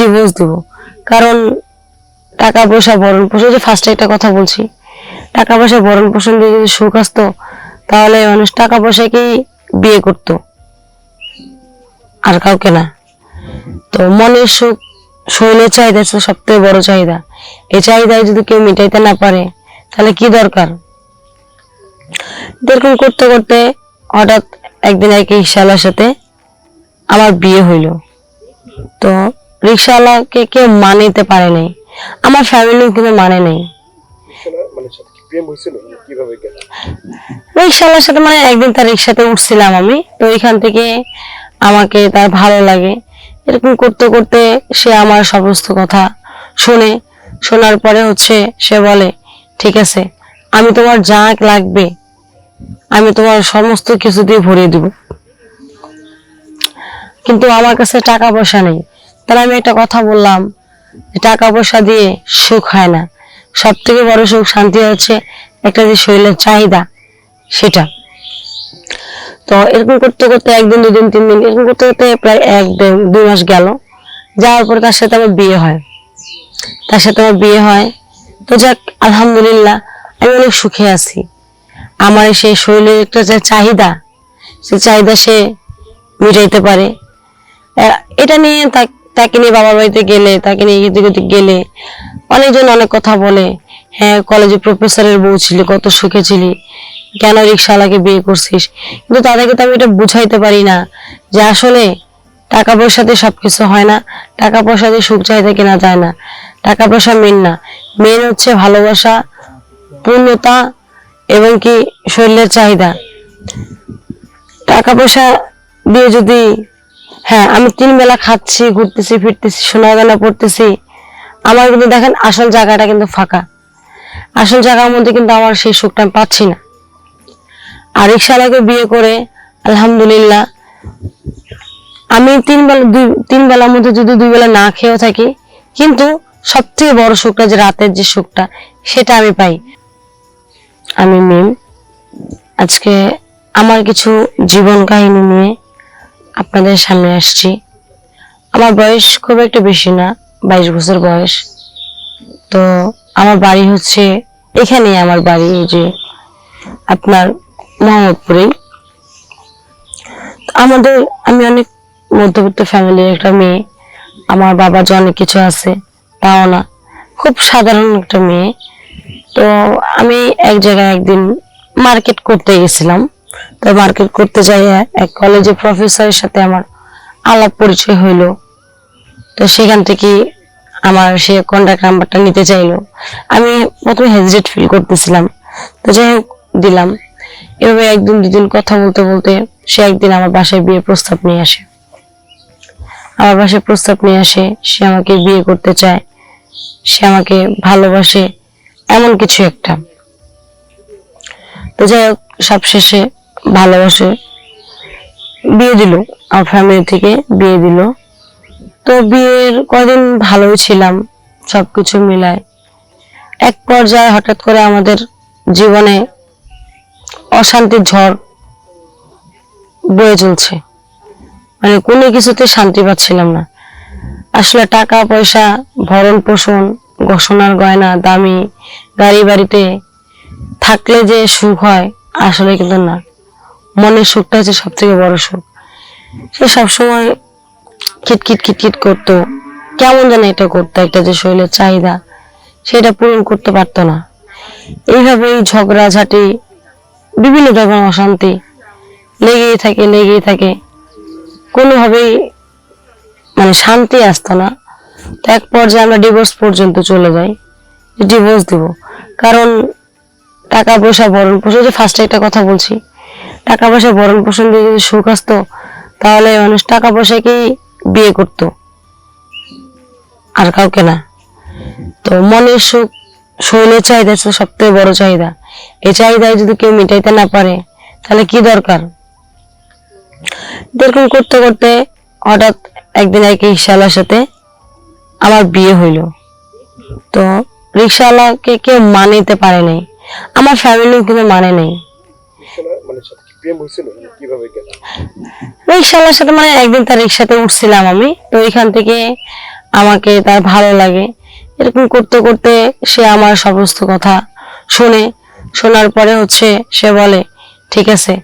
Divorce দেবো। কারণ টাকা পয়সা ভরণ পোষণ যে ফার্স্টে একটা কথা বলছি, টাকা পয়সা ভরণ পোষণ দিয়ে যদি সুখ আসতো, তাহলে মানুষ টাকা পয়সাকেই বিয়ে করতো। আর কাউকে না। তো মনের সুখ শরীরের চাহিদা হচ্ছে সব থেকে বড় চাহিদা। এই চাহিদায় যদি কেউ মিটাইতে না পারে, তাহলে কি দরকার? এরকম করতে করতে হঠাৎ একদিন এক রিক্সাওয়ালার সাথে আমার বিয়ে হইল। তো রিক্সাওয়ালাকে কেউ মানিতে পারে নাই। আমার ফ্যামিলিও কিন্তু মানে নেই। রিক্সাওয়ালার সাথে মানে একদিন তার রিক্সাতে উঠছিলাম আমি, তো ওইখান থেকে আমাকে তার ভালো লাগে। এরকম করতে করতে সে আমার সমস্ত কথা শুনে। শোনার পরে হচ্ছে সে বলে, ঠিক আছে, আমি তোমার যা লাগবে, আমি তোমার সমস্ত কিছু দিয়ে ভরিয়ে দিব। কিন্তু আমার কাছে টাকা পয়সা নেই। তাহলে আমি একটা কথা বললাম টাকা পয়সা দিয়ে সুখ হয় না। সব থেকে বড় সুখ, শান্তি হচ্ছে একটা যে শরীরের চাহিদা, সেটা। তো এরকম করতে করতে একদিন, দুদিন, তিন দিন, এরকম করতে করতে প্রায় এক দুই মাস গেল। যাওয়ার পরে তার সাথে আমার বিয়ে হয়। তার সাথে আমার বিয়ে হয়। তো যাক, আলহামদুলিল্লাহ, আমি অনেক সুখে আছি। আমার সেই শরীরের একটা যে চাহিদা, সে চাহিদা সে মিটাইতে পারে। এটা নিয়ে তা- তাকে নিয়ে বাবার বাড়িতে গেলে, তাকে নিয়ে এদিক ওদিক গেলে। অনেকজন অনেক কথা বলে। হ্যাঁ কলেজে প্রফেসরের বউ ছিল, কত সুখে ছিলি। কেন রিক্সাওয়ালাকে বিয়ে করছিস? কিন্তু তাদেরকে তো আমি এটা বুঝাইতে পারি না যে আসলে টাকা পয়সাতে সবকিছু হয় না। টাকা পয়সা দিয়ে সুখ চাহিদা কেনা যায় না। টাকা পয়সা মেন না। মেন হচ্ছে ভালোবাসা, পূর্ণতা এবং কি শরীরের চাহিদা। টাকা পয়সা দিয়ে যদি হ্যাঁ আমি তিন বেলা খাচ্ছি, ঘুরতেছি, ফিরতেছি সোনা দানা পড়তেছি। আমার কিন্তু দেখেন আসল জায়গাটা কিন্তু ফাঁকা। আসল জায়গার মধ্যে কিন্তু আমার সেই সুখটা আমি পাচ্ছি না। আর রিক্সাওয়ালাকে বিয়ে করে, আলহামদুলিল্লাহ, আমি তিন বেলা, দুই, তিন বেলার মধ্যে যদি দুই বেলা না খেয়েও থাকি, কিন্তু সব থেকে বড় সুখটা যে রাতের যে সুখটা, সেটা আমি পাই। আমি মিম, আজকে আমার কিছু জীবন কাহিনী নিয়ে আপনাদের সামনে আসছি। আমার বয়স খুব একটা বেশি না, বাইশ বছর বয়স। তো আমার বাড়ি হচ্ছে এখানেই আমার বাড়ি যে আপনার মোহাম্মদপুরে আমাদের, আমি অনেক মধ্যবিত্ত ফ্যামিলির একটা মেয়ে। আমার বাবা যে অনেক কিছু আছে, তাও না। খুব সাধারণ একটা মেয়ে। তো আমি এক জায়গায় একদিন মার্কেট করতে গেছিলাম। তো মার্কেট করতে যাই এক কলেজে প্রফেসরের সাথে আমার আলাপ পরিচয় হইল। তো সেখান থেকে আমার সে কন্ট্যাক্ট নাম্বারটা নিতে চাইলো। আমি প্রথমে হেজিটেট ফিল করতেছিলাম। তো যাই হোক, দিলাম। এভাবে একদিন, দুদিন কথা বলতে বলতে সে একদিন আমার বাসায় বিয়ে প্রস্তাব নিয়ে আসে। আমার বাসায় প্রস্তাব নিয়ে আসে, সে আমাকে বিয়ে করতে চায়। সে আমাকে ভালোবাসে, এমন কিছু একটা। তো যাই হোক সব শেষে ভালোবাসে। বিয়ে দিল, আমার ফ্যামিলি থেকে বিয়ে দিল। তো বিয়ের কদিন ভালোই ছিলাম, সবকিছু মিলায়। এক পর্যায়ে হঠাৎ করে আমাদের জীবনে অশান্তির ঝড় বয়ে চলছে। মানে কোনো কিছুতে শান্তি পাচ্ছিলাম না। আসলে টাকা, পয়সা, ভরণ পোষণ সোনার গয়না, দামি গাড়ি বাড়িতে থাকলে যে সুখ হয়, আসলে কিন্তু না। মনের সুখটা হচ্ছে সব থেকে বড় সুখ। সে সবসময় খিটখিট খিটখিট করতো। কেমন যেন এটা করতো একটা যে শরীরের চাহিদা, সেটা পূরণ করতে পারতো না। এইভাবেই ঝগড়াঝাটি বিভিন্ন ধরনের অশান্তি লেগেই থাকে লেগেই থাকে। কোনোভাবেই মানে শান্তি আসতো না। তো এক পর্যায়ে আমরা ডিভোর্স পর্যন্ত চলে যাই। ডিভোর্স দিব। কারণ টাকা পয়সা বরণ পোষণ যে ফার্স্টে একটা কথা বলছি। টাকা পয়সা ভরণ পোষণ দিয়ে যদি সুখ আসতো, তাহলে মানুষ টাকা পয়সাকেই বিয়ে করতো। আর কাউকে না। তো মনের সুখ শরীরের চাহিদা সব থেকে বড় চাহিদা। এই চাহিদায় যদি কেউ মিটাইতে না পারে, তাহলে কি দরকার? এরকম করতে করতে হঠাৎ একদিন এক রিক্সাওয়ালার সাথে আমার বিয়ে হইল। তো রিক্সাওয়ালাকে কেউ মানিতে পারে নাই। আমার ফ্যামিলিও কিন্তু মানে নেই। প্রেম হয়েছিল? কীভাবে গেল? রিক্সাওয়ালার সাথে মানে একদিন তার রিক্সাতে উঠছিলাম আমি, তো ওইখান থেকে আমাকে তার ভালো লাগে। এরকম করতে করতে সে আমার সমস্ত কথা শুনে। শোনার পরে হচ্ছে সে বলে, ঠিক আছে,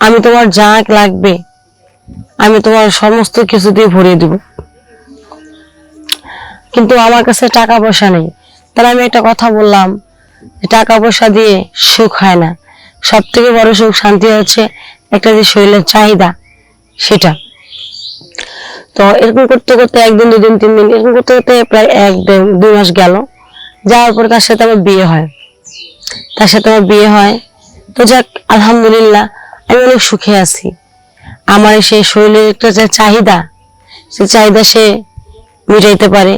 আমি তোমার যা লাগবে, আমি তোমার সমস্ত কিছু দিয়ে ভরিয়ে দিব। কিন্তু আমার কাছে টাকা পয়সা নেই। তাহলে আমি একটা কথা বললাম, টাকা পয়সা দিয়ে সুখ হয় না। সব থেকে বড় সুখ, শান্তি হচ্ছে একটা যে শরীরের চাহিদা, সেটা। তো এরকম করতে করতে একদিন, দুদিন তিন দিন এরকম করতে করতে প্রায় এক দুই মাস গেল। যাওয়ার পর তার সাথে আমার বিয়ে হয়। তার সাথে আমার বিয়ে হয়। তো যাক, আলহামদুলিল্লাহ, আমি অনেক সুখে আছি। আমার সেই শরীরের একটা যে চাহিদা, সে চাহিদা সে মিটাইতে পারে।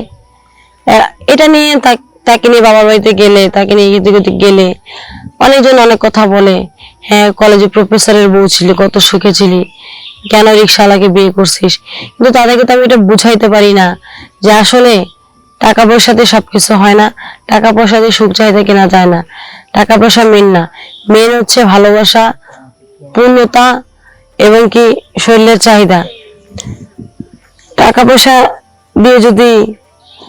এটা নিয়ে তাকে নিয়ে বাবার বাড়িতে গেলে, তাকে নিয়ে এদিক গেলে অনেকজন অনেক কথা বলে হ্যাঁ কলেজে প্রফেসরের বউ ছিলি, কত সুখে ছিলি, কেন রিক্সাওয়ালাকে বিয়ে করছিস? কিন্তু তাদেরকে তো আমি এটা বুঝাইতে পারি না যে আসলে টাকা পয়সাতে সবকিছু হয় না, টাকা পয়সা দিয়ে সুখ চাহিদা কেনা যায় না, টাকা পয়সা মেন না। মেন হচ্ছে ভালোবাসা, পূর্ণতা এবং কি শরীরের চাহিদা। টাকা পয়সা দিয়ে যদি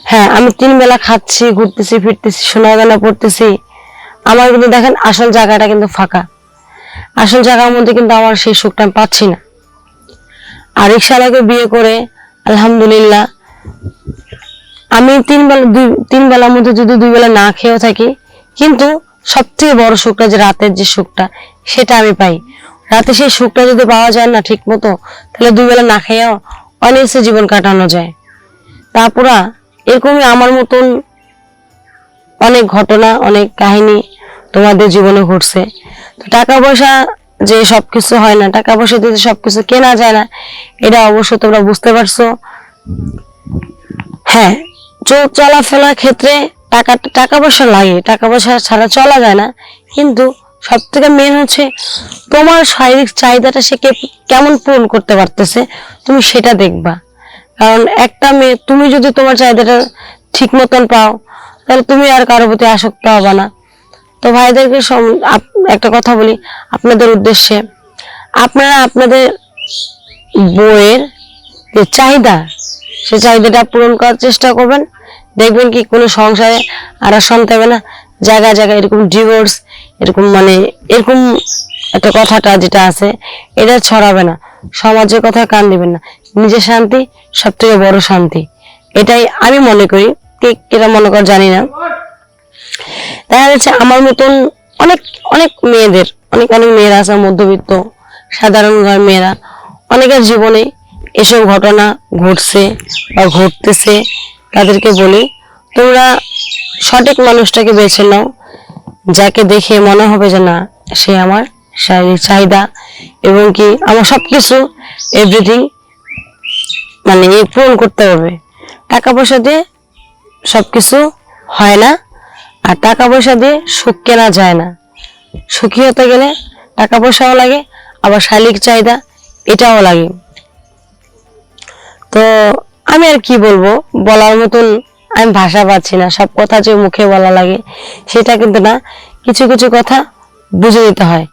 হ্যাঁ আমি তিন বেলা খাচ্ছি, ঘুরতেছি, ফিরতেছি সোনা দানা পড়তেছি আমার কিন্তু দেখেন আসল জায়গাটা কিন্তু ফাঁকা। আসল জায়গার মধ্যে কিন্তু আমার সেই সুখটা আমি পাচ্ছি না। আর রিক্সাওয়ালাকে বিয়ে করে, আলহামদুলিল্লাহ, আমি তিন বেলা, দুই, তিন বেলার মধ্যে যদি দুই বেলা না খেয়েও থাকি, কিন্তু সব থেকে বড় সুখটা যে রাতের যে সুখটা, সেটা আমি পাই। রাতে সেই সুখটা যদি পাওয়া যায় না ঠিক মতো তাহলে দুই বেলা না খেয়েও অনেসে জীবন কাটানো যায়। তারপরা এরকমই আমার মতন অনেক ঘটনা, অনেক কাহিনী তোমাদের জীবনে ঘটছে। তো টাকা পয়সা যে সবকিছু হয় না টাকা পয়সা দিয়ে সবকিছু কেনা যায় না, এটা অবশ্য তোমরা বুঝতে পারছ। হ্যাঁ চলাফেরার ক্ষেত্রে টাকা টাকা পয়সা লাগে টাকা পয়সা ছাড়া চলা যায় না। কিন্তু সব থেকে মেন হচ্ছে তোমার শারীরিক চাহিদাটা সে কেমন পূরণ করতে পারতেছে, তুমি সেটা দেখবা। কারণ একটা মেয়ে, তুমি যদি তোমার চাহিদাটা ঠিক মতন পাও তাহলে তুমি আর কারোর প্রতি আসক্ত হবে না। তো ভাইদেরকে একটা কথা বলি আপনাদের উদ্দেশ্যে। আপনারা আপনাদের বইয়ের যে চাহিদা, সে চাহিদাটা পূরণ করার চেষ্টা করবেন। দেখবেন কি কোনো সংসারে আর শুনতে হবে না। জায়গায় জায়গায় এরকম ডিভোর্স এরকম মানে এরকম একটা কথাটা যেটা আছে, এটা ছড়াবে না। সমাজের কথা কান দিবেন না। নিজের শান্তি সব থেকে বড় শান্তি। এটাই আমি মনে করি। কে এটা মনে কর জানি না। দেখা যাচ্ছে আমার মতন অনেক অনেক মেয়েদের, অনেক অনেক মেয়েরা আছে, মধ্যবিত্ত, সাধারণ ঘরের মেয়েরা। অনেকের জীবনে এসব ঘটনা ঘটছে বা ঘটতেছে, তাদেরকে বলি, তোমরা সঠিক মানুষটাকে বেছে নাও, যাকে দেখে মনে হবে যে না, সে আমার শারীরিক চাহিদা এবং কি আমার সবকিছু এভরিথিং মানে পূরণ করতে হবে। টাকা পয়সা দিয়ে সবকিছু হয় না, আর টাকা পয়সা দিয়ে সুখ কেনা যায় না। সুখী হতে গেলে টাকা পয়সাও লাগে, আবার শারীরিক চাহিদা এটাও লাগে। তো আমি আর কি বলব, বলার মতন আমি ভাষা পাচ্ছি না, সব কথা যে মুখে বলা লাগে, সেটা কিন্তু না, কিছু কিছু কথা বুঝে নিতে হয়।